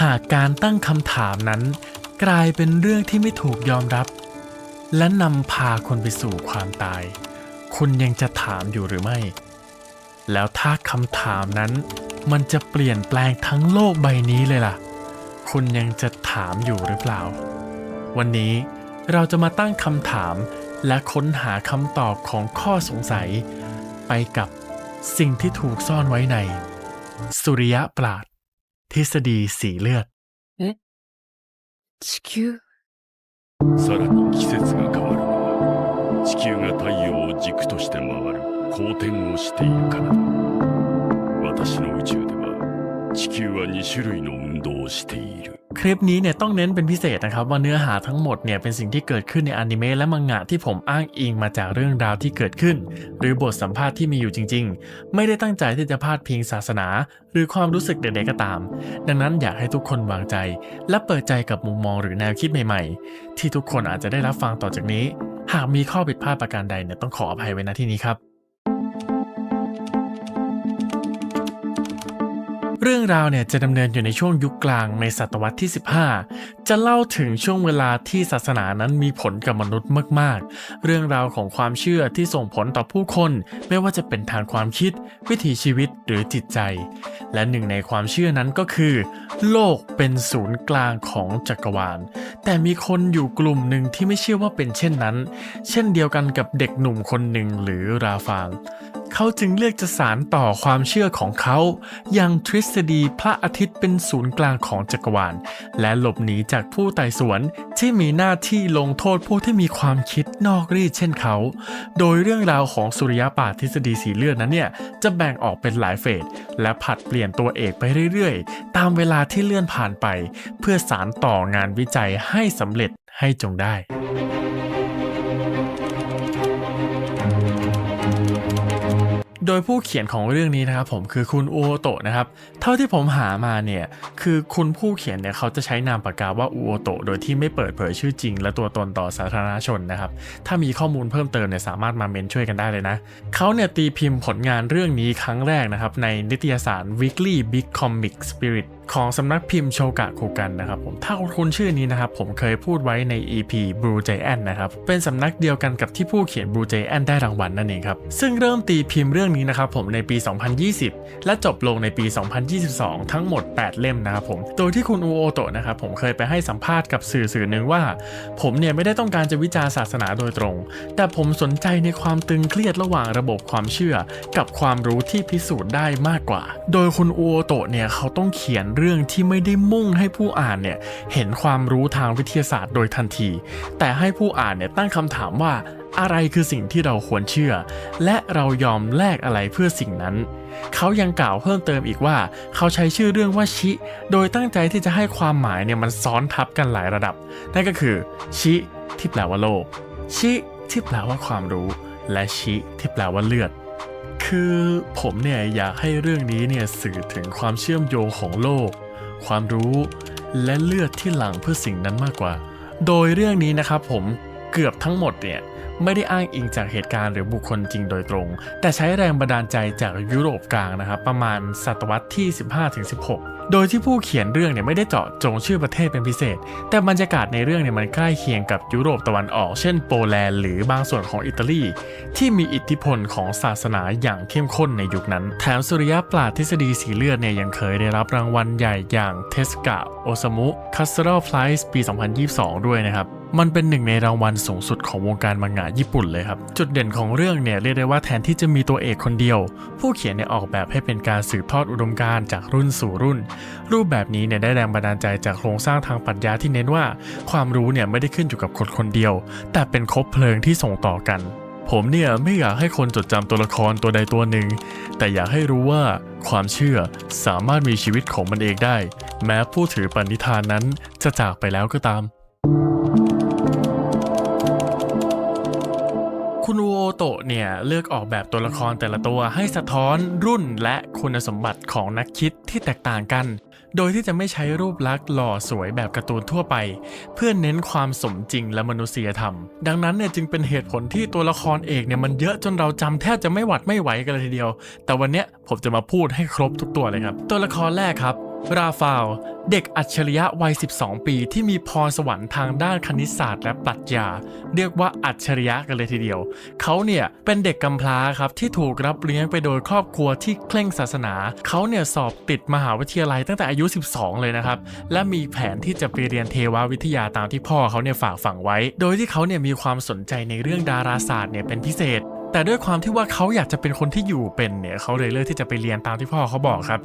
หากการตั้งคำถามนั้น กลายเป็นเรื่องที่ไม่ถูกยอมรับ และนำพาคนไปสู่ความตาย คุณยังจะถามอยู่หรือไม่ แล้วถ้าคำถามนั้น มันจะเปลี่ยนแปลงทั้งโลกใบนี้เลยล่ะ คุณยังจะถามอยู่หรือเปล่า วันนี้เราจะมาตั้งคำถามและค้นหาคำตอบของข้อสงสัย ไปกับสิ่งที่ถูกซ่อนไว้ใน สุริยะปราด ทฤษฎีสีเลือด 地球さらに季節が変わるのは地球が太陽を軸として回る公転をしているからだ私の宇宙では地球は2種類の運動をしている คลิปนี้เนี่ยต้องเน้นเป็นพิเศษนะครับว่าเนื้อหาทั้งหมดเนี่ยเป็นสิ่งที่เกิดขึ้นในอนิเมะและมังงะที่ผมอ้างอิงมาจากเรื่องราวที่เกิดขึ้น หรือบทสัมภาษณ์ที่มีอยู่จริง ๆ ไม่ได้ตั้งใจที่จะพาดพิงศาสนา หรือความรู้สึกใดๆก็ตาม ดังนั้นอยากให้ทุกคนวางใจ และเปิดใจกับมุมมองหรือแนวคิดใหม่ๆ ที่ทุกคนอาจจะได้รับฟังต่อจากนี้ หากมีข้อผิดพลาดประการใดเนี่ยต้องขออภัยไว้ณที่นี้ครับ เรื่องราวเนี่ยจะดำเนินอยู่ในช่วงยุคกลางในศตวรรษที่ 15 จะเล่าถึงช่วงเวลาที่ศาสนานั้นมีผลกับมนุษย์มาก ๆ เรื่องราวของความเชื่อที่ส่งผลต่อผู้คน ไม่ว่าจะเป็นทางความคิด วิถีชีวิตหรือจิตใจ และหนึ่งในความเชื่อนั้นก็คือ โลกเป็นศูนย์กลางของจักรวาล แต่มีคนอยู่กลุ่มหนึ่งที่ไม่เชื่อว่าเป็นเช่นนั้น เช่นเดียวกันกับเด็กหนุ่มคนหนึ่งหรือราฟาง เขาจึงเลือกจะสารต่อความเชื่อของเขา ยังทฤษฎีพระอาทิตย์เป็นศูนย์กลางของจักรวาล และหลบหนีจากผู้ไต่สวนที่มีหน้าที่ลงโทษผู้ที่มีความคิดนอกรีดเช่นเขา โดยเรื่องราวของสุริยป่าทฤษฎีสีเลือดนั้นเนี่ยจะแบ่งออกเป็นหลายเฟส และผัดเปลี่ยนตัวเอกไปเรื่อยๆ ตามเวลาที่เลื่อนผ่านไป เพื่อสารต่องานวิจัยให้สำเร็จให้จงได้ โดยผู้เขียนของเรื่องนี้นะครับผมคือคุณอูโอโตะนะครับ เท่าที่ผมหามาเนี่ยคือคุณผู้เขียนเนี่ยเขาจะใช้นามปากกาว่าอูโอโตะโดยที่ไม่เปิดเผยชื่อจริง และตัวตนต่อสาธารณชนนะครับ ถ้ามีข้อมูลเพิ่มเติมเนี่ยสามารถมาเมนช่วยกันได้เลยนะเขาเนี่ยตีพิมพ์ผลงานเรื่องนี้ครั้งแรกนะครับในนิตยสาร Weekly Big Comic Spirit ของสำนักพิมพ์โชกะโคกันนะครับผมถ้าคุณชื่อนี้นะครับผมเคยพูดไว้ใน EP Blue Giant นะครับเป็นสำนักเดียวกันกับที่ผู้เขียน Blue Giant ได้รางวัลนั่นเองครับซึ่งเริ่มตีพิมพ์เรื่องนี้นะครับผมในปี 2020 และจบลงในปี 2022 ทั้งหมด 8 เล่มนะครับผมโดยที่คุณอูโอโตะนะครับผมเคยไปให้สัมภาษณ์กับสื่อสื่อหนึ่งว่า ผมเนี่ยไม่ได้ต้องการจะวิจารณ์ศาสนาโดยตรง แต่ผมสนใจในความตึงเครียดระหว่างระบบความเชื่อ กับความรู้ที่พิสูจน์ได้มากกว่า โดยคุณอูโอโตะเนี่ยเขาต้องเขียนเรื่องที่ไม่ได้มุ่งให้ผู้อ่านเนี่ยเห็นความรู้ทางวิทยาศาสตร์โดยทันที แต่ให้ผู้อ่านเนี่ยตั้งคำถามว่าอะไรคือสิ่งที่เราควรเชื่อ และเรายอมแลกอะไรเพื่อสิ่งนั้น เขายังกล่าวเพิ่มเติมอีกว่า เขาใช้ชื่อเรื่องว่าชิ โดยตั้งใจที่จะให้ความหมายเนี่ยมันซ้อนทับกันหลายระดับ นั่นก็คือ ชิที่แปลว่าโลก ชิที่แปลว่าความรู้ และชิที่แปลว่าเลือด คือผมเนี่ยอยากให้เรื่องนี้เนี่ยสื่อถึงความเชื่อมโยงของโลก ความรู้และเลือดที่หลั่งเพื่อสิ่งนั้นมากกว่า โดยเรื่องนี้นะครับผมเกือบทั้งหมดเนี่ยไม่ได้อ้างอิงจากเหตุการณ์หรือบุคคลจริงโดยตรง แต่ใช้แรงบันดาลใจจากยุโรปกลางนะครับประมาณศตวรรษที่ 15-16 โดยที่ผู้เขียนเรื่องเนี่ยไม่ได้เจาะจงชื่อประเทศเป็นพิเศษ แต่บรรยากาศในเรื่องเนี่ยมันใกล้เคียงกับยุโรปตะวันออก เช่นโปแลนด์หรือบางส่วนของอิตาลี ที่มีอิทธิพลของศาสนาอย่างเข้มข้นในยุคนั้น แถมสุริยะปราดทฤษฎีสีเลือดเนี่ยยังเคยได้รับรางวัลใหญ่อย่างเทสกาโอซามุคัสเซอร์ไพรส์ปี 2022 ด้วยนะครับ มันเป็นหนึ่งในรางวัลสูงสุดของวงการมังงะญี่ปุ่นเลยครับ จุดเด่นของเรื่องเนี่ยเรียกได้ว่าแทนที่จะมีตัวเอกคนเดียว ผู้เขียนเนี่ยออกแบบให้เป็นการสืบทอดอุดมการณ์จากรุ่นสู่รุ่น รูปแบบนี้เนี่ยได้แรงบันดาลใจจากโครงสร้างทางปรัชญาที่เน้นว่า ความรู้เนี่ยไม่ได้ขึ้นอยู่กับคนคนเดียว แต่เป็นคบเพลิงที่ส่งต่อกัน ผมเนี่ยไม่อยากให้คนจดจำตัวละครตัวใดตัวหนึ่ง แต่อยากให้รู้ว่าความเชื่อสามารถมีชีวิตของมันเองได้ แม้ผู้ถือปณิธานนั้นจะจากไปแล้วก็ตาม คุณโอโตะเนี่ยเลือกออกแบบตัวละครแต่ละตัวให้สะท้อนรุ่นและคุณสมบัติของนักคิดที่แตกต่างกัน โดยที่จะไม่ใช้รูปลักษณ์หล่อสวยแบบการ์ตูนทั่วไป เพื่อเน้นความสมจริงและมนุษยธรรม ดังนั้นเนี่ยจึงเป็นเหตุผลที่ตัวละครเอกเนี่ยมันเยอะจนเราจำแทบจะไม่หวัดไม่ไหวกันเลยทีเดียว แต่วันเนี้ยผมจะมาพูดให้ครบทุกตัวเลยครับ ตัวละครแรกครับ ราฟาลเด็กอัจฉริยะวัย 12 ปีที่มีพรสวรรค์ทางด้านคณิตศาสตร์และปรัชญา เรียกว่าอัจฉริยะกันเลยทีเดียว เขาเนี่ยเป็นเด็กกำพร้าครับที่ถูกรับเลี้ยงไปโดยครอบครัวที่เคร่งศาสนา เขาเนี่ยสอบติดมหาวิทยาลัยตั้งแต่อายุ 12 เลยนะครับ และมีแผนที่จะไปเรียนเทววิทยาตามที่พ่อเขาเนี่ยฝากฝังไว้ โดยที่เขาเนี่ยมีความสนใจในเรื่องดาราศาสตร์เนี่ยเป็นพิเศษ แต่ด้วยความที่ว่าเขาอยากจะเป็นคนที่อยู่เป็นเนี่ยเขาเลยเลือกที่จะไปเรียนตามที่พ่อเขาบอกครับ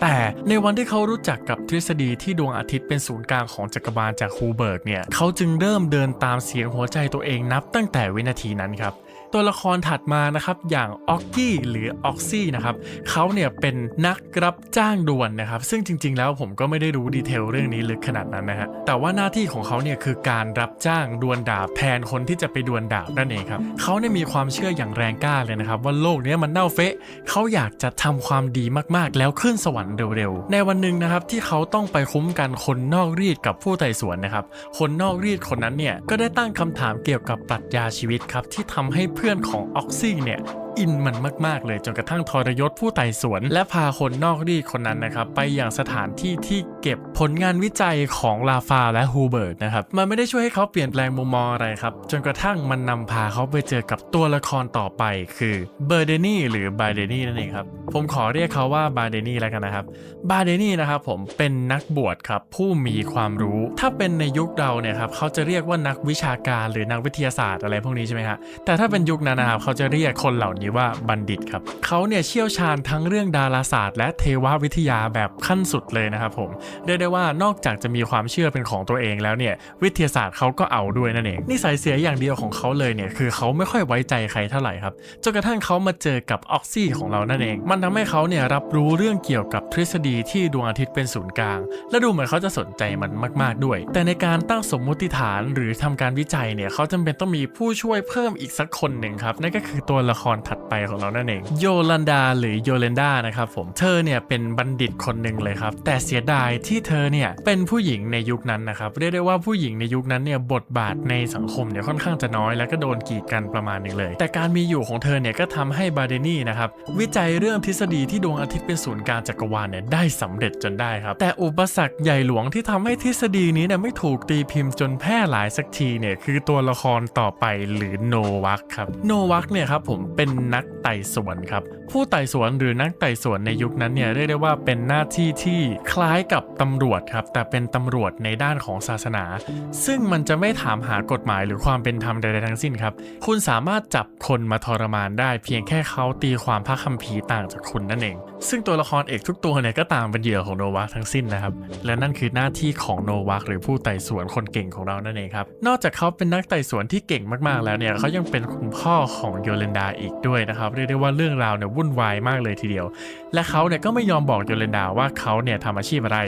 แต่ในวันที่เขารู้จักกับทฤษฎีที่ดวงอาทิตย์เป็นศูนย์กลางของจักรวาลจากฮูเบิร์กเนี่ยเขาจึงเริ่มเดินตามเสียงหัวใจตัวเองนับตั้งแต่วินาทีนั้นครับ ตัวละครถัดมานะครับอย่างออกกี้หรือออกซี่นะครับเขาเนี่ยเป็นนักรับจ้างด่วลนะครับ ซึ่งจริง ๆ แล้วผมก็ไม่ได้รู้ดีเทลเรื่องนี้ลึกขนาดนั้นนะฮะแต่ว่าหน้าที่ของเขาเนี่ยคือการรับจ้างดวลดาบแทนคนที่จะไปดวลดาบนั่นเองครับเขาเนี่ยมีความเชื่ออย่างแรงกล้าเลยนะครับ ว่าโลกนี้มันเน่าเฟะเขาอยากจะทำความดีมากๆ แล้วขึ้นสวรรค์เร็วๆในวันหนึ่งนะครับที่เขาต้องไปคุ้มกันคนนอกรีดกับผู้ไต่สวนนะครับคนนอกรีดคนนั้นเนี่ยก็ได้ตั้งคำถามเกี่ยวกับปรัชญาชีวิตครับที่ทำให้เพื่อนของออกซี่เนี่ยอินมันมาก ๆ เลยจนกระทั่งทรยศผู้ไต่สวน และพาคนนอกรีดคนนั้นนะครับ ไปอย่างสถานที่ที่ เก็บผลงานวิจัยของลาฟาและฮูเบิร์ตนะครับมันไม่ได้ช่วยให้เขาเปลี่ยนแปลงมุมมองอะไรครับ จนกระทั่งมันนำพาเขาไปเจอกับตัวละครต่อไปคือเบอร์เดนี่หรือบาเดนี่นั่นเองครับผมขอเรียกเขาว่าบาเดนี่แล้วกันนะครับบาเดนี่นะครับผมเป็นนักบวชครับผู้มีความรู้ ถ้าเป็นในยุคเราเนี่ยครับเขาจะเรียกว่านักวิชาการหรือนักวิทยาศาสตร์อะไรพวกนี้ใช่ไหมฮะแต่ถ้าเป็นยุคนั้นนะครับเขาจะเรียกคนเหล่านี้ว่าบัณฑิตครับเขาเนี่ยเชี่ยวชาญทั้งเรื่องดาราศาสตร์ และเทววิทยาแบบขั้นสุดเลยนะครับผมเรียกได้ว่านอกจากจะมีความเชื่อเป็นของตัวเองแล้วเนี่ยวิทยาศาสตร์เขาก็เอาด้วยนั่นเองนิสัยเสียอย่างเดียวของเขาเลยเนี่ยคือเขาไม่ค่อยไว้ใจใครเท่าไหร่ครับจนกระทั่งเขามาเจอกับออกซี่ของเรานั่นเอง มันทำให้เขาเนี่ยรับรู้เรื่องเกี่ยวกับทฤษฎีที่ดวงอาทิตย์เป็นศูนย์กลาง และดูเหมือนเขาจะสนใจมันมาก ๆด้วย แต่ในการตั้งสมมติฐานหรือทำการวิจัยเนี่ยเขาจำเป็นต้องมีผู้ช่วยเพิ่มอีกสักคนหนึ่งครับนั่นก็คือตัวละครถัดไปของเรานั่นเองโยลันดาหรือโยเลนดานะครับผมเธอเนี่ยเป็นบัณฑิตคนหนึ่งเลยครับแต่เสียดายที่เธอเนี่ยเป็นผู้หญิงในยุคนั้นนะครับเรียกได้ว่าผู้หญิงในยุคนั้นเนี่ยบทบาทในสังคมเนี่ยค่อนข้างจะน้อย แล้วก็โดนกีดกันประมาณนึงเลย แต่การมีอยู่ของเธอเนี่ยก็ทำให้บาเดนี่นะครับวิจัยเรื่องทฤษฎีที่ดวงอาทิตย์เป็นศูนย์กลางจักรวาลเนี่ยได้สำเร็จจนได้ครับแต่อุปสรรคใหญ่หลวงที่ทำให้ทฤษฎีนี้เนี่ยไม่ถูกตีพิมพ์จนแพร่หลายสักทีเนี่ยคือตัวละครต่อไปหรือโนวัคครับโนวัคเนี่ยครับผมเป็นนักไต่สวนครับผู้ไต่สวนหรือนักไต่สวนในยุคนั้นเนี่ยเรียกได้ว่าเป็นหน้าที่ที่คล้ายกับตำรวจครับ แต่เป็นตำรวจในด้านของศาสนา ซึ่งมันจะไม่ถามหากฎหมายหรือความเป็นธรรมใดๆทั้งสิ้นครับ คุณสามารถจับคนมาทรมานได้ เพียงแค่เขาตีความพระคัมภีร์ต่างจากคุณนั่นเอง ซึ่งตัวละครเอกทุกตัวเนี่ยก็ต่างเป็นเหยื่อของโนวาทั้งสิ้นนะครับ และนั่นคือหน้าที่ของโนวาหรือผู้ไต่สวนคนเก่งของเรานั่นเองครับ นอกจากเขาเป็นนักไต่สวนที่เก่งมากๆแล้วเนี่ยเขายังเป็นคุณพ่อของโยเลนดาอีกด้วยนะครับเรียกได้ว่าเรื่องราวเนี่ยวุ่นวายมากเลยทีเดียว และเขาเนี่ยก็ไม่ยอมบอกโยเลนดาว่าเขาเนี่ยทำอาชีพอะไร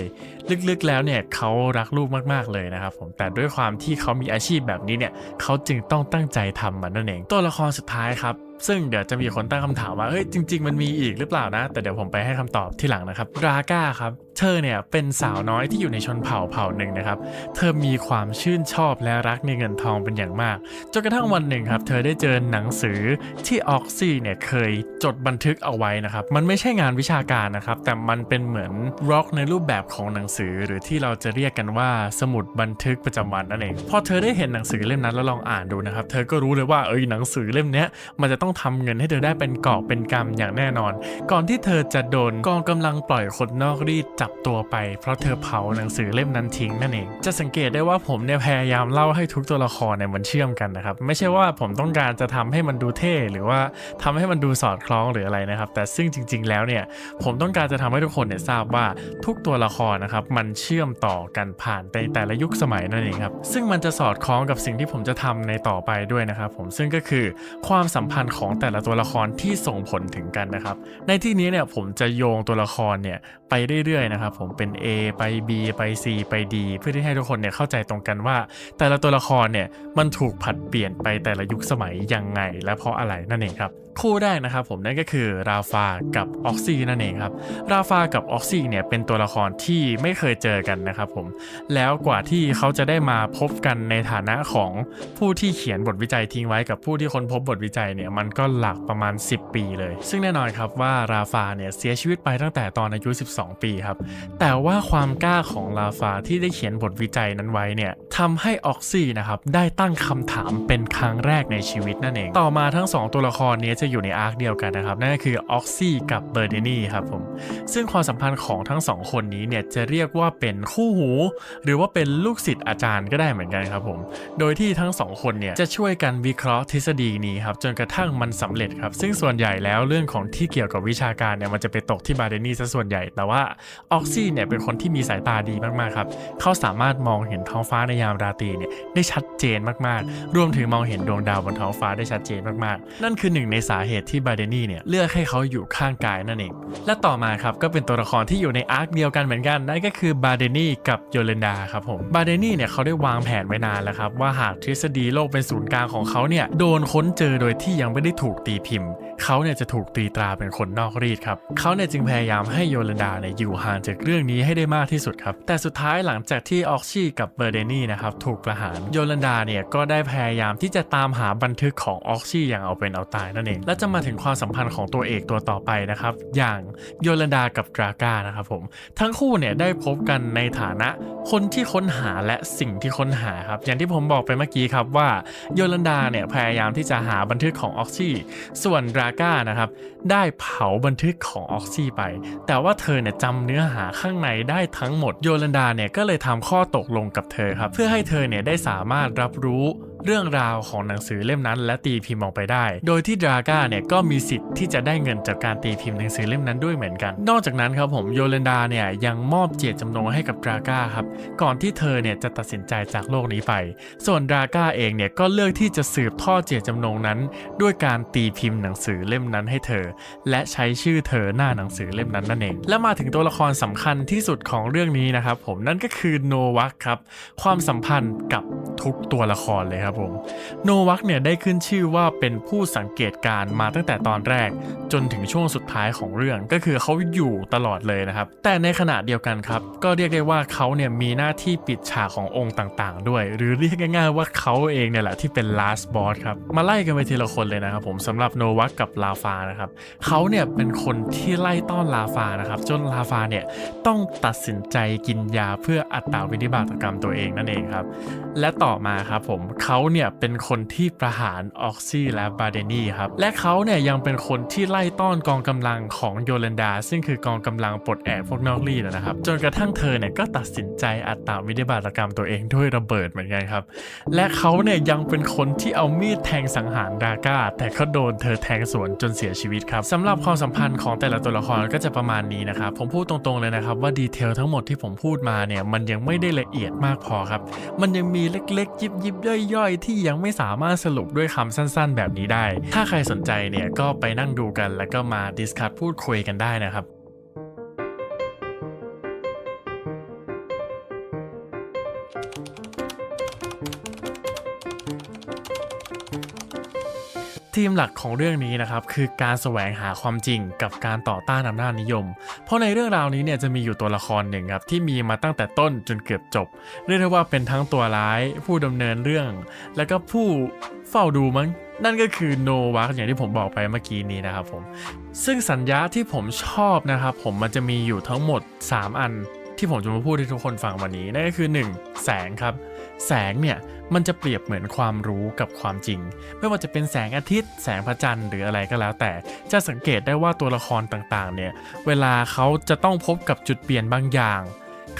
ลึกๆแล้วเนี่ยเขารักลูกมากๆเลยนะครับผมแต่ด้วยความที่เขามีอาชีพแบบนี้เนี่ยเขาจึงต้องตั้งใจทำมันนั่นเอง ตัวละครสุดท้ายครับ ซึ่งเดี๋ยวจะมีคนตั้งคำถามว่าเฮ้ยจริง ๆ มันมีอีกหรือเปล่านะ แต่เดี๋ยวผมไปให้คำตอบที่หลังนะครับราก้าครับเธอเนี่ยเป็นสาวน้อยที่อยู่ในชนเผ่าเผ่าหนึ่งนะครับ เธอมีความชื่นชอบและรักในเงินทองเป็นอย่างมาก จนกระทั่งวันหนึ่งครับ เธอได้เจอหนังสือที่ออกซี่เนี่ยเคยจดบันทึกเอาไว้นะครับ มันไม่ใช่งานวิชาการนะครับ แต่มันเป็นเหมือนร็อกในรูปแบบของหนังสือ หรือที่เราจะเรียกกันว่าสมุดบันทึกประจำวันนั่นเอง พอเธอได้เห็นหนังสือเล่มนั้นแล้วลองอ่านดูนะครับ เธอก็รู้เลยว่าเอ้ยหนังสือเล่มนี้มันจะต้ององทำเงินให้เธอได้เป็นกอบเป็นกำอย่างแน่นอน ก่อนที่เธอจะโดนกองกำลังปล่อยคนนอกรีดจับตัวไป เพราะเธอเผาหนังสือเล่มนั้นทิ้งนั่นเอง จะสังเกตได้ว่าผมเนี่ยพยายามเล่าให้ทุกตัวละครเนี่ยมันเชื่อมกันนะครับ ไม่ใช่ว่าผมต้องการจะทำให้มันดูเท่หรือว่าทำให้มันดูสอดคล้องหรืออะไรนะครับ แต่ซึ่งจริง ๆ แล้วเนี่ยผมต้องการจะทำให้ทุกคนเนี่ยทราบว่าทุกตัวละครนะครับมันเชื่อมต่อกันผ่านในแต่ละยุคสมัยนั่นเองครับซึ่งมันจะสอดคล้องกับสิ่งที่ผมจะทำในต่อไปด้วยนะครับผมซึ่งก็คือความสัมพันธ์ของแต่ละตัวละครที่ส่งผลถึงกันนะครับ ในที่นี้เนี่ยผมจะโยงตัวละครเนี่ยไปเรื่อยๆนะครับ ผมเป็น A ไป B ไป C ไป D เพื่อที่ให้ทุกคนเนี่ยเข้าใจตรงกันว่า แต่ละตัวละครเนี่ยมันถูกผัดเปลี่ยนไปแต่ละยุคสมัยยังไง และเพราะอะไรนั่นเองครับ คู่แรกนะครับผมนั่นก็คือราฟากับออกซี่นั่นเองครับราฟากับออกซี่เนี่ยเป็นตัวละครที่ไม่เคยเจอกันนะครับผมแล้วกว่าที่เขาจะได้มาพบกันในฐานะของผู้ที่เขียนบทวิจัยทิ้งไว้กับผู้ที่ค้นพบบทวิจัยเนี่ยมันก็หลักประมาณ 10 ปีเลย ซึ่งแน่นอนครับว่าราฟาเนี่ยเสียชีวิตไปตั้งแต่ตอนอายุ 12 ปีครับแต่ว่าความกล้าของลาฟาที่ได้เขียนบทวิจัยนั้นไว้เนี่ยทำให้ออกซี่นะครับได้ตั้งคำถามเป็นครั้งแรกในชีวิตนั่นเอง ต่อมาทั้ง 2 ตัวละครนี้จะอยู่ในอาร์คเดียวกันนะครับนั่นก็คือออกซี่กับเบอร์เดนี่ครับผมซึ่งความสัมพันธ์ของทั้งสองคนนี้เนี่ยจะเรียกว่าเป็นคู่หู หรือว่าเป็นลูกศิษย์อาจารย์ก็ได้เหมือนกันครับผมโดยที่ทั้งสองคนเนี่ยจะช่วยกันวิเคราะห์ทฤษฎีนี้ครับจนกระทั่งมันสำเร็จครับซึ่งส่วนใหญ่แล้วเรื่องของที่เกี่ยวกับวิชาการเนี่ยมันจะไปตกที่บาเดนี่ซะส่วนใหญ่ แต่ว่าออกซี่เนี่ยเป็นคนที่มีสายตาดีมากๆครับเขาสามารถมองเห็นท้องฟ้าในยามราตรีเนี่ยได้ชัดเจนมากๆ รวมถึงมองเห็นดวงดาวบนท้องฟ้าได้ชัดเจนมากๆ นั่นคือหนึ่งในสาาเหตุที่บาเดนี่เนี่ยเลือกให้เขาอยู่ข้างกายนั่นเอง และต่อมาครับก็เป็นตัวละครที่อยู่ในอาร์คเดียวกันเหมือนกันนั่นก็คือบาเดนี่กับโยเลนดาครับผมบาเดนี่เนี่ยเขาได้วางแผนไว้นานแล้วครับว่าหากทฤษฎีโลกเป็นศูนย์กลางของเขาเนี่ยโดนค้นเจอโดยที่ยังไม่ได้ถูกตีพิมพ์ เขาเนี่ยจะถูกตีตราเป็นคนนอกรีดครับเขาเนี่ยจึงพยายามให้โยเลนดาเนี่ยอยู่ห่างจากเรื่องนี้ให้ได้มากที่สุดครับ แต่สุดท้ายหลังจากที่ออกชี่กับเบอร์เดนี่นะครับถูกประหารโยเลนดาเนี่ยก็ได้พยายามที่จะตามหาบันทึกของออกชี่อย่างเอาเป็นเอาตายนั่นเอง และจะมาถึงความสัมพันธ์ของตัวเอกตัวต่อไปนะครับ อย่างโยเลนดากับดราก้านะครับผม ทั้งคู่เนี่ยได้พบกันในฐานะคนที่ค้นหาและสิ่งที่ค้นหาครับ อย่างที่ผมบอกไปเมื่อกี้ครับว่าโยลันดาเนี่ยพยายามที่จะหาบันทึกของออกซี่ส่วนดราก้านะครับ ได้เผาบันทึกของออกซี่ไป แต่ว่าเธอเนี่ยจำเนื้อหาข้างในได้ทั้งหมดโยลันดาเนี่ยก็เลยทำข้อตกลงกับเธอครับ เพื่อให้เธอเนี่ยได้สามารถรับรู้เรื่องราวของหนังสือเล่มนั้นและตีพิมพ์ออกไปได้ โดยที่ดราก้าเนี่ยก็มีสิทธิ์ที่จะได้เงินจากการตีพิมพ์หนังสือเล่มนั้นด้วยเหมือนกัน นอกจากนั้นครับผมโยเลนดาเนี่ยยังมอบเจตจำนงให้กับดราก้าครับก่อนที่เธอเนี่ยจะตัดสินใจจากโลกนี้ไป ส่วนดราก้าเองเนี่ยก็เลือกที่จะสืบทอดเจตจำนงนั้น ด้วยการตีพิมพ์หนังสือเล่มนั้นให้เธอ และใช้ชื่อเธอหน้าหนังสือเล่มนั้นนั่นเอง และมาถึงตัวละครสำคัญที่สุดของเรื่องนี้นะครับผมนั่นก็คือโนวัคครับความสัมพันธ์กับทุกตัวละครเลยครับผม โนวัคเนี่ยได้ขึ้นชื่อว่าเป็นผู้สังเกตการณ์มาตั้งแต่ตอนแรก จนถึงช่วงสุดท้ายของเรื่องก็คือเขาอยู่ตลอดเลยนะครับ แต่ในขณะเดียวกันครับ ก็เรียกได้ว่าเขาเนี่ยมีหน้าที่ปิดฉากขององค์ต่างๆ ด้วย หรือเรียกง่ายๆว่าเขาเองเนี่ยแหละที่เป็น last boss ครับ มาไล่กันไปทีละคนเลยนะครับผมสำหรับโนวัคกับลาฟานะครับเขาเนี่ยเป็นคนที่ไล่ต้อนลาฟานะครับจนลาฟาเนี่ยต้องตัดสินใจกินยาเพื่ออัตราวินิบาตกรรมตัวเองนั่นเองครับและต่อมาครับผมเขาเนี่ยเป็นคนที่ประหารออกซี่และบาเดนีครับ และเขาเนี่ยยังเป็นคนที่ไล่ต้อนกองกำลังของโยเลนดา ซึ่งคือกองกำลังปลดแอกพวกนอกรีดนะครับ จนกระทั่งเธอเนี่ยก็ตัดสินใจอัตราวินิบาตกรรมตัวเองด้วยระเบิดเหมือนกันครับ และเขาเนี่ยยังเป็นคนที่เอามีดแทงสังหารดาก้า แต่ก็โดนเธอแทงสวนจนเสียชีวิตครับสำหรับความสัมพันธ์ของแต่ละตัวละครก็จะประมาณนี้นะครับ ผมพูดตรงๆเลยนะครับว่าดีเทลทั้งหมดที่ผมพูดมาเนี่ยมันยังไม่ได้ละเอียดมากพอครับ มันยังมีเล็กๆยิบยิบๆย่อยที่ยังไม่สามารถสรุปด้วยคำสั้นๆ แบบนี้ได้ ถ้าใครสนใจเนี่ยก็ไปนั่งดูกันแล้วก็มาดิสคัทพูดคุยกันได้นะครับ ทีมหลักของเรื่องนี้นะครับคือการแสวงหาความจริงกับการต่อต้านอำนาจนิยม เพราะในเรื่องราวนี้เนี่ยจะมีอยู่ตัวละครหนึ่งครับที่มีมาตั้งแต่ต้นจนเกือบจบ เรียกได้ว่าเป็นทั้งตัวร้าย ผู้ดำเนินเรื่อง แล้วก็ผู้เฝ้าดูมั้งนั่นก็คือโนวัคอย่างที่ผมบอกไปเมื่อกี้นี้นะครับผมซึ่งสัญญาที่ผมชอบนะครับผมมันจะมีอยู่ทั้งหมด 3 อันที่ผมจะมาพูดให้ทุกคนฟังวันนี้นั่นก็คือ 1. แสงครับ แสงเนี่ยมันจะเปรียบเหมือนความรู้กับความจริง ไม่ว่าจะเป็นแสงอาทิตย์ แสงพระจันทร์หรืออะไรก็แล้ว แต่จะสังเกตได้ว่าตัวละครต่างๆ เนี่ยเวลาเขาจะต้องพบกับจุดเปลี่ยนบางอย่าง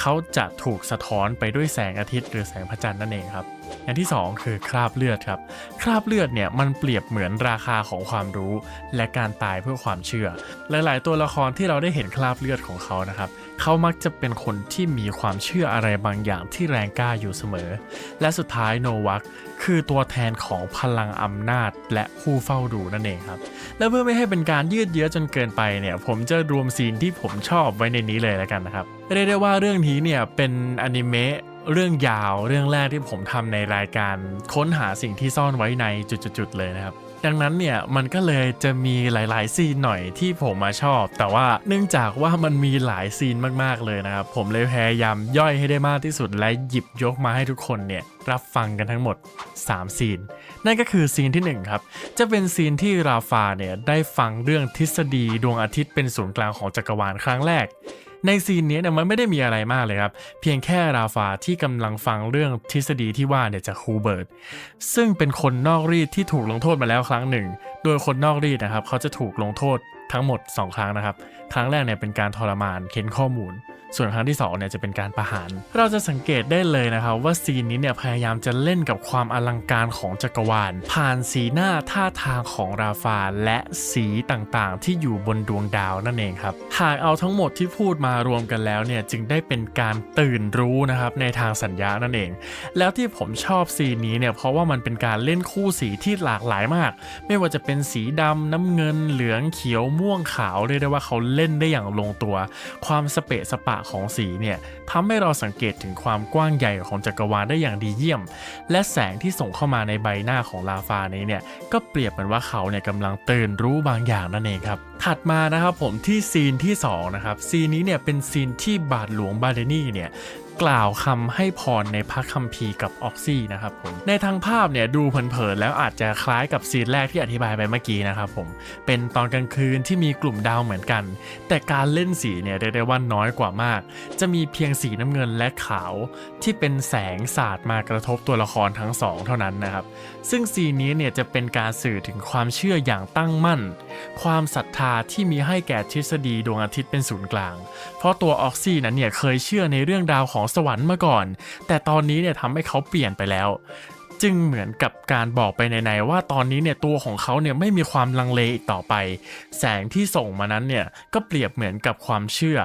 เขาจะถูกสะท้อนไปด้วยแสงอาทิตย์หรือแสงพระจันทร์นั่นเองครับ อย่างที่ 2 คือคราบเลือดครับ คราบเลือดเนี่ยมันเปรียบเหมือนราคาของความรู้ และการตายเพื่อความเชื่อ หลาย ๆ ตัวละครที่เราได้เห็นคราบเลือดของเขานะครับ เขามักจะเป็นคนที่มีความเชื่ออะไรบางอย่างที่แรงกล้าอยู่เสมอ และสุดท้ายโนวัคคือตัวแทนของพลังอำนาจและผู้เฝ้าดูนั่นเองครับ และเพื่อไม่ให้เป็นการยืดเยื้อจนเกินไปเนี่ยผมจะรวมซีนที่ผมชอบไว้ในนี้เลยแล้วกันนะครับเรียกได้ว่าเรื่องนี้เนี่ยเป็นอนิเมะเรื่องยาวเรื่องแรกที่ผมทำในรายการค้นหาสิ่งที่ซ่อนไว้ในจุดๆเลยนะครับ ดังนั้นเนี่ยมันก็เลยจะมีหลาย ๆ ซีนหน่อยที่ผมมาชอบ แต่ว่าเนื่องจากว่ามันมีหลายซีนมากๆเลยนะครับผมเลยพยายามย่อยให้ได้มากที่สุดและหยิบยกมาให้ทุกคนเนี่ยรับฟังกันทั้งหมด 3 ซีน นั่นก็คือซีนที่ 1 ครับ จะเป็นซีนที่ราฟาเนี่ยได้ฟังเรื่องทฤษฎีดวงอาทิตย์เป็นศูนย์กลางของจักรวาลครั้งแรก ในซีนนี้เนี่ยมันไม่ได้มีอะไรมากเลยครับ เพียงแค่ราฟาที่กำลังฟังเรื่องทฤษฎีที่ว่าเนี่ยจากฮูเบิร์ตซึ่งเป็นคนนอกรีดที่ถูกลงโทษมาแล้วครั้งหนึ่ง โดยคนนอกรีดนะครับเขาจะถูกลงโทษทั้งหมด 2 ครั้งนะครับ ครั้งแรกเนี่ยเป็นการทรมานเค้นข้อมูล ส่วนครั้งที่2เนี่ยจะเป็นการประหาร เราจะสังเกตได้เลยนะครับว่าซีนนี้เนี่ยพยายามจะเล่นกับความอลังการของจักรวาล ผ่านสีหน้าท่าทางของราฟาและสีต่างๆ ที่อยู่บนดวงดาวนั่นเองครับหากเอาทั้งหมดที่พูดมารวมกันแล้วเนี่ยจึงได้เป็นการตื่นรู้นะครับในทางสัญญานั่นเอง แล้วที่ผมชอบซีนนี้เนี่ยเพราะว่ามันเป็นการเล่นคู่สีที่หลากหลายมาก ไม่ว่าจะเป็นสีดำน้ำเงิน เหลืองเขียวม่วงขาวเรียกได้ว่าเขาเล่นได้อย่างลงตัว ความสเปะสปะของสีเนี่ยทำให้เราสังเกตถึงความกว้างใหญ่ของจักรวาลได้อย่างดีเยี่ยม และแสงที่ส่งเข้ามาในใบหน้าของลาฟานี้เนี่ยก็เปรียบเหมือนว่าเขาเนี่ยกำลังตื่นรู้บางอย่างนั่นเองครับถัดมานะครับผมที่ซีนที่สองนะครับซีนนี้เนี่ยเป็นซีนที่บาทหลวงบาเดนี่เนี่ย กล่าวคำให้พรในพระคัมภีร์กับออกซี่นะครับผมในทางภาพเนี่ยดูเผินๆแล้วอาจจะคล้ายกับซีนแรกที่อธิบายไปเมื่อกี้นะครับผมเป็นตอนกลางคืนที่มีกลุ่มดาวเหมือนกัน แต่การเล่นสีเนี่ยเรียกได้ว่าน้อยกว่ามาก จะมีเพียงสีน้ำเงินและขาว ที่เป็นแสงสาดมากระทบตัวละครทั้งสองเท่านั้นนะครับซึ่งซีนนี้เนี่ยจะเป็นการสื่อถึงความเชื่ออย่างตั้งมั่น ความศรัทธาที่มีให้แก่ทฤษฎีดวงอาทิตย์เป็นศูนย์กลาง เพราะตัวออกซี่นั้นเนี่ยเคยเชื่อในเรื่องดาวของสวรรค์มาก่อน แต่ตอนนี้เนี่ยทำให้เขาเปลี่ยนไปแล้ว จึงเหมือนกับการบอกไปในๆว่าตอนนี้เนี่ยตัวของเขาเนี่ยไม่มีความลังเลอีกต่อไป แสงที่ส่งมานั้นเนี่ยก็เปรียบเหมือนกับความเชื่อ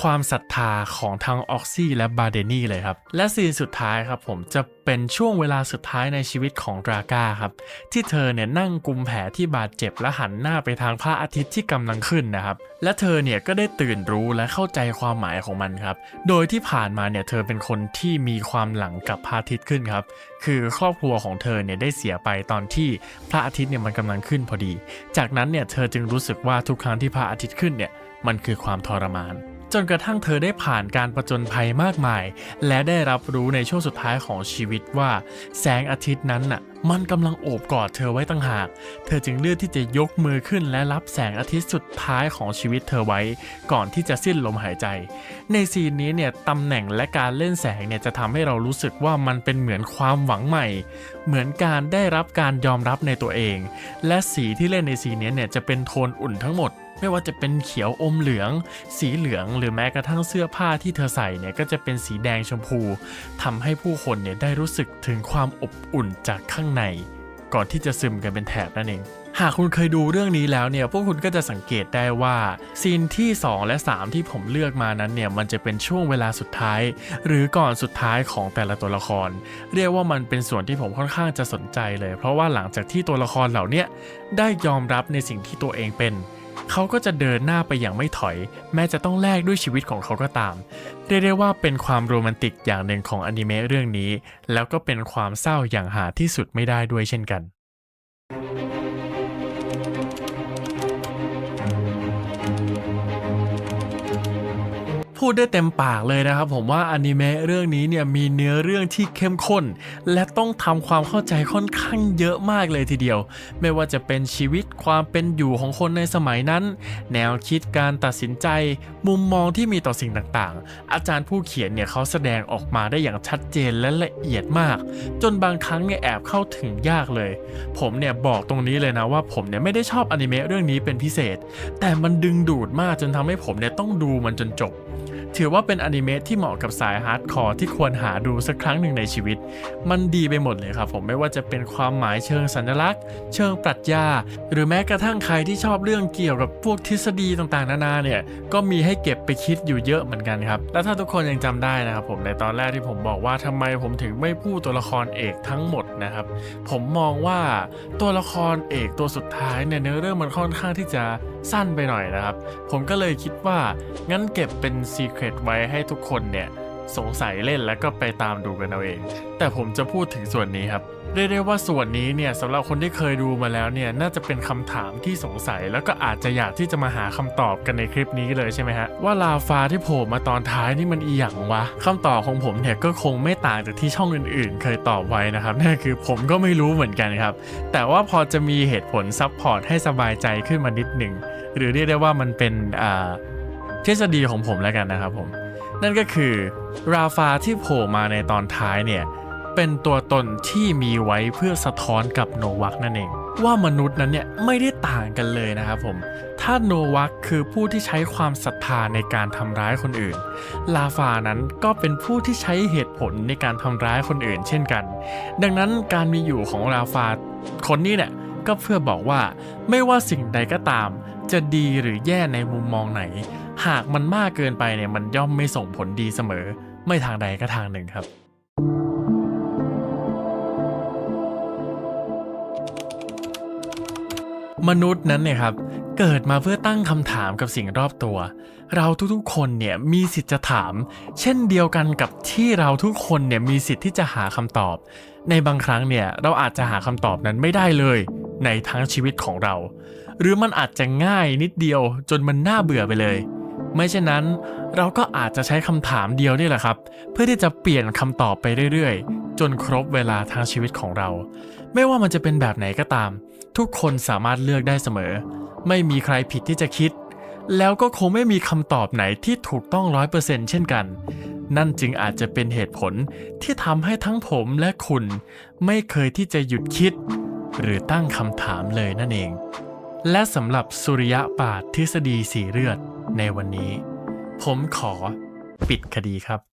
ความศรัทธาของทั้งออกซี่และบาเดนี่เลยครับ และซีนสุดท้ายครับผมจะเป็นช่วงเวลาสุดท้ายในชีวิตของดราก้าครับ ที่เธอเนี่ยนั่งกุมแผลที่บาดเจ็บและหันหน้าไปทางพระอาทิตย์ที่กำลังขึ้นนะครับ และเธอเนี่ยก็ได้ตื่นรู้และเข้าใจความหมายของมันครับ โดยที่ผ่านมาเนี่ยเธอเป็นคนที่มีความหลังกับพระอาทิตย์ขึ้นครับ คือครอบครัวของเธอเนี่ยได้เสียไปตอนที่พระอาทิตย์เนี่ยมันกำลังขึ้นพอดี จากนั้นเนี่ยเธอจึงรู้สึกว่าทุกครั้งที่พระอาทิตย์ขึ้นเนี่ยมันคือความทรมาน จนกระทั่งเธอได้ผ่านการประจนภัยมากมาย และได้รับรู้ในช่วงสุดท้ายของชีวิตว่า แสงอาทิตย์นั้นน่ะ มันกำลังโอบกอดเธอไว้ตั้งหาก เธอจึงเลือกที่จะยกมือขึ้นและรับแสงอาทิตย์สุดท้ายของชีวิตเธอไว้ ก่อนที่จะสิ้นลมหายใจ ในซีนนี้เนี่ยตำแหน่งและการเล่นแสงเนี่ยจะทำให้เรารู้สึกว่ามันเป็นเหมือนความหวังใหม่ เหมือนการได้รับการยอมรับในตัวเอง และสีที่เล่นในซีนนี้เนี่ยจะเป็นโทนอุ่นทั้งหมดไม่ว่าจะเป็นเขียวอมเหลือง สีเหลือง หรือแม้กระทั่งเสื้อผ้าที่เธอใส่เนี่ยก็จะเป็นสีแดงชมพูทำให้ผู้คนเนี่ยได้รู้สึกถึงความอบอุ่นจากข้างในก่อนที่จะซึมกันเป็นแถบนั่นเอง หากคุณเคยดูเรื่องนี้แล้วเนี่ยพวกคุณก็จะสังเกตได้ว่าซีนที่ 2 และ 3 ที่ผมเลือกมานั้นเนี่ยมันจะเป็นช่วงเวลาสุดท้าย หรือก่อนสุดท้ายของแต่ละตัวละคร เรียกว่ามันเป็นส่วนที่ผมค่อนข้างจะสนใจเลย เพราะว่าหลังจากที่ตัวละครเหล่านี้ได้ยอมรับในสิ่งที่ตัวเองเป็น เขาก็จะเดินหน้าไปอย่างไม่ถอย แม้จะต้องแลกด้วยชีวิตของเขาก็ตาม เรียกได้ว่าเป็นความโรแมนติกอย่างหนึ่งของอนิเมะเรื่องนี้ แล้วก็เป็นความเศร้าอย่างหาที่สุดไม่ได้ด้วยเช่นกัน พูดได้เต็มปากเลยนะครับผมว่าอนิเมะเรื่องนี้เนี่ยมีเนื้อเรื่องที่เข้มข้น และต้องทำความเข้าใจค่อนข้างเยอะมากเลยทีเดียว ไม่ว่าจะเป็นชีวิตความเป็นอยู่ของคนในสมัยนั้น แนวคิดการตัดสินใจ มุมมองที่มีต่อสิ่งต่างๆ อาจารย์ผู้เขียนเนี่ยเขาแสดงออกมาได้อย่างชัดเจนและละเอียดมาก จนบางครั้งเนี่ยแอบเข้าถึงยากเลย ผมเนี่ยบอกตรงนี้เลยนะว่าผมเนี่ยไม่ได้ชอบอนิเมะเรื่องนี้เป็นพิเศษ แต่มันดึงดูดมากจนทำให้ผมเนี่ยต้องดูมันจนจบ ถือว่าเป็นอนิเมะที่เหมาะกับสายฮาร์ดคอร์ที่ควรหาดูสักครั้งหนึ่งในชีวิต มันดีไปหมดเลยครับผมไม่ว่าจะเป็นความหมายเชิงสัญลักษณ์ เชิงปรัชญา หรือแม้กระทั่งใครที่ชอบเรื่องเกี่ยวกับพวกทฤษฎีต่างๆ นานาเนี่ยก็มีให้เก็บไปคิดอยู่เยอะเหมือนกันครับ แล้วถ้าทุกคนยังจำได้นะครับผมในตอนแรกที่ผมบอกว่าทำไมผมถึงไม่พูดตัวละครเอกทั้งหมดนะครับผมมองว่าตัวละครเอกตัวสุดท้ายเนี่ยเนื้อเรื่องมันค่อนข้างที่จะ สั้นไปหน่อยนะครับ ผมก็เลยคิดว่างั้นเก็บเป็นซีเครตไว้ให้ทุกคนเนี่ยสงสัยเล่นแล้วก็ไปตามดูกันเอาเอง แต่ผมจะพูดถึงส่วนนี้ครับ เรียกได้ว่าส่วนนี้เนี่ยสำหรับคนที่เคยดูมาแล้วเนี่ยน่าจะเป็นคำถามที่สงสัย แล้วก็อาจจะอยากที่จะมาหาคำตอบกันในคลิปนี้เลยใช่ไหมฮะว่าลาฟาที่โผล่มาตอนท้ายนี่มันอีหยังวะคำตอบของผมเนี่ยก็คงไม่ต่างจากที่ช่องอื่น ๆ เคยตอบไว้นะครับนั่นคือผมก็ไม่รู้เหมือนกันครับแต่ว่าพอจะมีเหตุผลซับพอร์ตให้สบายใจขึ้นมานิดหนึ่งหรือเรียกได้ว่ามันเป็นอ่าทฤษฎีของผมแล้วกันนะครับผมนั่นก็คือราฟาที่โผล่มาในตอนท้ายเนี่ย เป็นตัวตนที่มีไว้เพื่อสะท้อนกับโนวักนั่นเอง ว่ามนุษย์นั้นเนี่ยไม่ได้ต่างกันเลยนะครับผม ถ้าโนวักคือผู้ที่ใช้ความศรัทธาในการทำร้ายคนอื่น ลาฟานั้นก็เป็นผู้ที่ใช้เหตุผลในการทำร้ายคนอื่น เช่นกัน ดังนั้นการมีอยู่ของลาฟาคนนี้เนี่ยก็เพื่อบอกว่าไม่ว่าสิ่งใดก็ตาม จะดีหรือแย่ในมุมมองไหน หากมันมากเกินไปเนี่ยมันย่อมไม่ส่งผลดีเสมอ ไม่ทางใดก็ทางหนึ่งครับ มนุษย์นั้นเนี่ยครับเกิดมาเพื่อตั้งคำถามกับสิ่งรอบตัว เราทุกๆคนเนี่ยมีสิทธิ์จะถาม เช่นเดียวกันกับที่เราทุกคนเนี่ยมีสิทธิ์ที่จะหาคำตอบ ในบางครั้งเนี่ยเราอาจจะหาคำตอบนั้นไม่ได้เลย ในทั้งชีวิตของเรา หรือมันอาจจะง่ายนิดเดียวจนมันน่าเบื่อไปเลย ไม่เช่นนั้น เราก็อาจจะใช้คำถามเดียวนี่แหละครับ เพื่อที่จะเปลี่ยนคำตอบไปเรื่อยๆ จนครบเวลาทั้งชีวิตของเรา ไม่ว่ามันจะเป็นแบบไหนก็ตาม ทุกคนสามารถเลือกได้เสมอ ไม่มีใครผิดที่จะคิด แล้วก็คงไม่มีคำตอบไหนที่ถูกต้องร้อยเปอร์เซ็นต์เช่นกัน นั่นจึงอาจจะเป็นเหตุผลที่ทำให้ทั้งผมและคุณ ไม่เคยที่จะหยุดคิด หรือตั้งคำถามเลยนั่นเอง และสำหรับสุริยะปาดทฤษฎีสีเลือดในวันนี้ ผมขอปิดคดีครับ